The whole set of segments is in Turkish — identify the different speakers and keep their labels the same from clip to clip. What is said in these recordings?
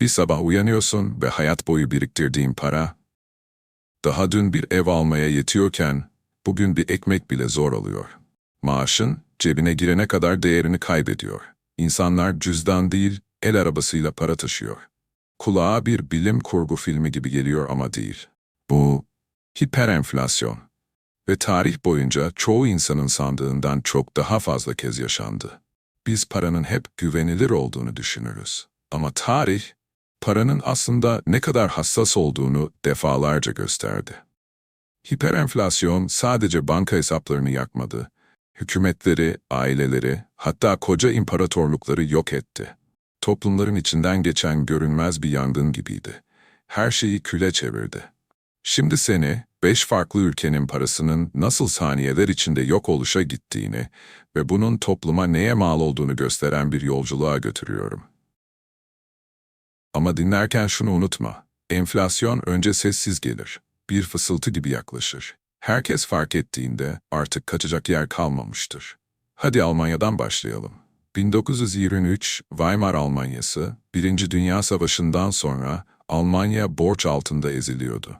Speaker 1: Bir sabah uyanıyorsun ve hayat boyu biriktirdiğin para, daha dün bir ev almaya yetiyorken, bugün bir ekmek bile zor alıyor. Maaşın, cebine girene kadar değerini kaybediyor. İnsanlar cüzdan değil, el arabasıyla para taşıyor. Kulağa bir bilim kurgu filmi gibi geliyor ama değil. Bu, hiperenflasyon. Ve tarih boyunca çoğu insanın sandığından çok daha fazla kez yaşandı. Biz paranın hep güvenilir olduğunu düşünürüz. Ama tarih, paranın aslında ne kadar hassas olduğunu defalarca gösterdi. Hiperenflasyon sadece banka hesaplarını yakmadı, hükümetleri, aileleri, hatta koca imparatorlukları yok etti. Toplumların içinden geçen görünmez bir yangın gibiydi. Her şeyi küle çevirdi. Şimdi seni, beş farklı ülkenin parasının nasıl saniyeler içinde yok oluşa gittiğini ve bunun topluma neye mal olduğunu gösteren bir yolculuğa götürüyorum. Ama dinlerken şunu unutma. Enflasyon önce sessiz gelir. Bir fısıltı gibi yaklaşır. Herkes fark ettiğinde artık kaçacak yer kalmamıştır. Hadi Almanya'dan başlayalım. 1923 Weimar Almanyası, Birinci Dünya Savaşı'ndan sonra Almanya borç altında eziliyordu.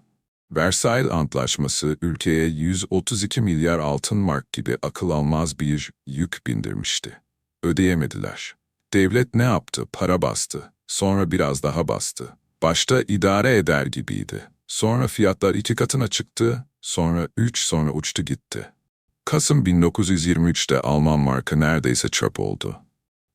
Speaker 1: Versailles Antlaşması ülkeye 132 milyar altın mark gibi akıl almaz bir yük bindirmişti. Ödeyemediler. Devlet ne yaptı? Para bastı. Sonra biraz daha bastı. Başta idare eder gibiydi. Sonra fiyatlar iki katına çıktı, sonra üç, sonra uçtu gitti. Kasım 1923'te Alman markı neredeyse çöp oldu.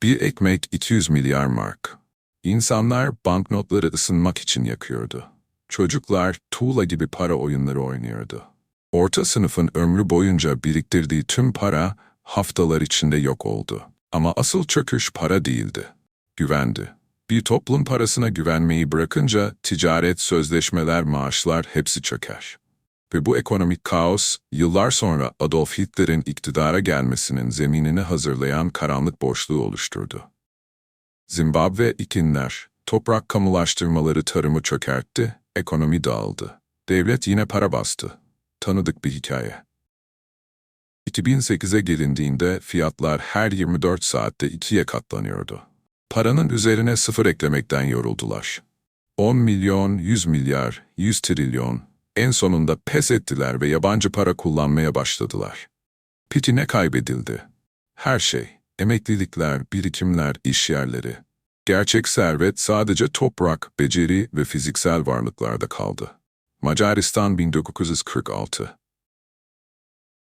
Speaker 1: Bir ekmek 200 milyar mark. İnsanlar banknotları ısınmak için yakıyordu. Çocuklar tuğla gibi para oyunları oynuyordu. Orta sınıfın ömrü boyunca biriktirdiği tüm para haftalar içinde yok oldu. Ama asıl çöküş para değildi. Güvendi. Bir toplum parasına güvenmeyi bırakınca ticaret, sözleşmeler, maaşlar hepsi çöker. Ve bu ekonomik kaos, yıllar sonra Adolf Hitler'in iktidara gelmesinin zeminini hazırlayan karanlık boşluğu oluşturdu. Zimbabwe ikinler, toprak kamulaştırmaları tarımı çökertti, ekonomi dağıldı. Devlet yine para bastı. Tanıdık bir hikaye. 2008'e gelindiğinde fiyatlar her 24 saatte ikiye katlanıyordu. Paranın üzerine sıfır eklemekten yoruldular. 10 milyon, 100 milyar, 100 trilyon, en sonunda pes ettiler ve yabancı para kullanmaya başladılar. Peki ne kaybedildi? Her şey, emeklilikler, birikimler, iş yerleri. Gerçek servet sadece toprak, beceri ve fiziksel varlıklarda kaldı. Macaristan 1946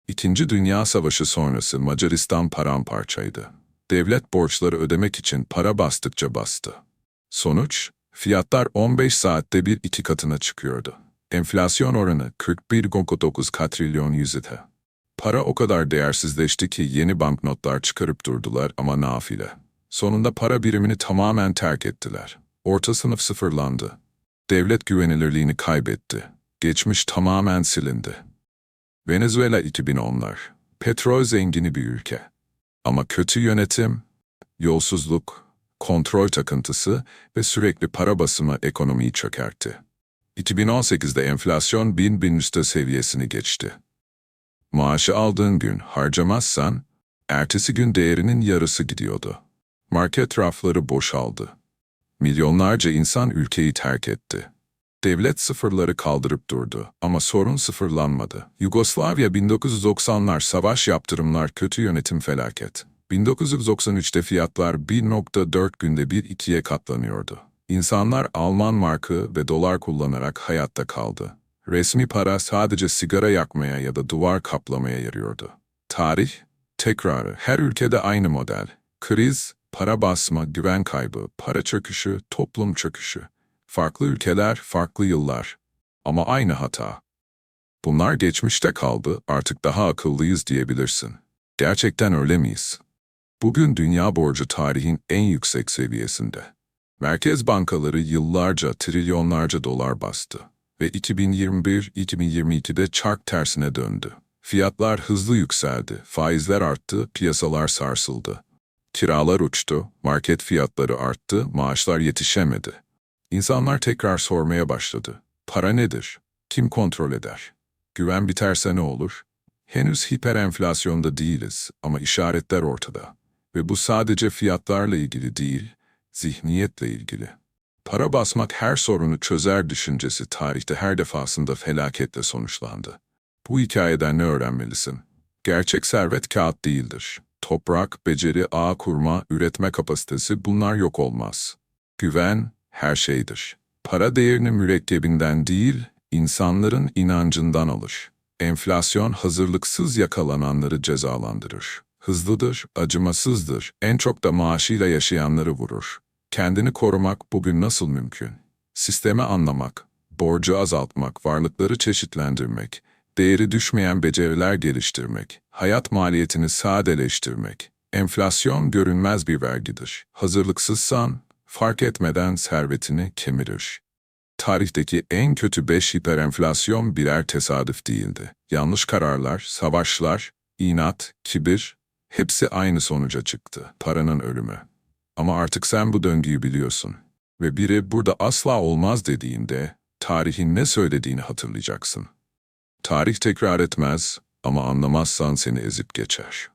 Speaker 1: İkinci Dünya Savaşı sonrası Macaristan paramparçaydı. Devlet borçları ödemek için para bastıkça bastı. Sonuç, fiyatlar 15 saatte bir iki katına çıkıyordu. Enflasyon oranı 41,9 katrilyon yüzde. Para o kadar değersizleşti ki yeni banknotlar çıkarıp durdular ama nafile. Sonunda para birimini tamamen terk ettiler. Orta sınıf sıfırlandı. Devlet güvenilirliğini kaybetti. Geçmiş tamamen silindi. Venezuela 2010'lar. Petrol zengini bir ülke. Ama kötü yönetim, yolsuzluk, kontrol takıntısı ve sürekli para basımı ekonomiyi çökertti. 2018'de enflasyon bin bin üstü seviyesini geçti. Maaşı aldığın gün harcamazsan, ertesi gün değerinin yarısı gidiyordu. Market rafları boşaldı. Milyonlarca insan ülkeyi terk etti. Devlet sıfırları kaldırıp durdu ama sorun sıfırlanmadı. Yugoslavya 1990'lar savaş yaptırımlar kötü yönetim felaket. 1993'te fiyatlar 1.4 günde bir ikiye katlanıyordu. İnsanlar Alman markı ve dolar kullanarak hayatta kaldı. Resmi para sadece sigara yakmaya ya da duvar kaplamaya yarıyordu. Tarih, tekrarı, her ülkede aynı model. Kriz, para basma, güven kaybı, para çöküşü, toplum çöküşü. Farklı ülkeler, farklı yıllar. Ama aynı hata. Bunlar geçmişte kaldı, artık daha akıllıyız diyebilirsin. Gerçekten öyle miyiz? Bugün dünya borcu tarihin en yüksek seviyesinde. Merkez bankaları yıllarca trilyonlarca dolar bastı ve 2021-2022'de çark tersine döndü. Fiyatlar hızlı yükseldi, faizler arttı, piyasalar sarsıldı. Kiralar uçtu, market fiyatları arttı, maaşlar yetişemedi. İnsanlar tekrar sormaya başladı. Para nedir? Kim kontrol eder? Güven biterse ne olur? Henüz hiperenflasyonda değiliz ama işaretler ortada. Ve bu sadece fiyatlarla ilgili değil, zihniyetle ilgili. Para basmak her sorunu çözer düşüncesi tarihte her defasında felaketle sonuçlandı. Bu hikayeden ne öğrenmelisin? Gerçek servet kağıt değildir. Toprak, beceri, ağ kurma, üretme kapasitesi bunlar yok olmaz. Güven her şeydir. Para değerini mürekkebinden değil, insanların inancından alır. Enflasyon hazırlıksız yakalananları cezalandırır. Hızlıdır, acımasızdır, en çok da maaşıyla yaşayanları vurur. Kendini korumak bugün nasıl mümkün? Sistemi anlamak, borcu azaltmak, varlıkları çeşitlendirmek, değeri düşmeyen beceriler geliştirmek, hayat maliyetini sadeleştirmek. Enflasyon görünmez bir vergidir. Hazırlıksızsan, fark etmeden servetini kemirir. Tarihteki en kötü beş hiperenflasyon birer tesadüf değildi. Yanlış kararlar, savaşlar, inat, kibir, hepsi aynı sonuca çıktı. Paranın ölümü. Ama artık sen bu döngüyü biliyorsun. Ve biri burada asla olmaz dediğinde, tarihin ne söylediğini hatırlayacaksın. Tarih tekrar etmez ama anlamazsan seni ezip geçer.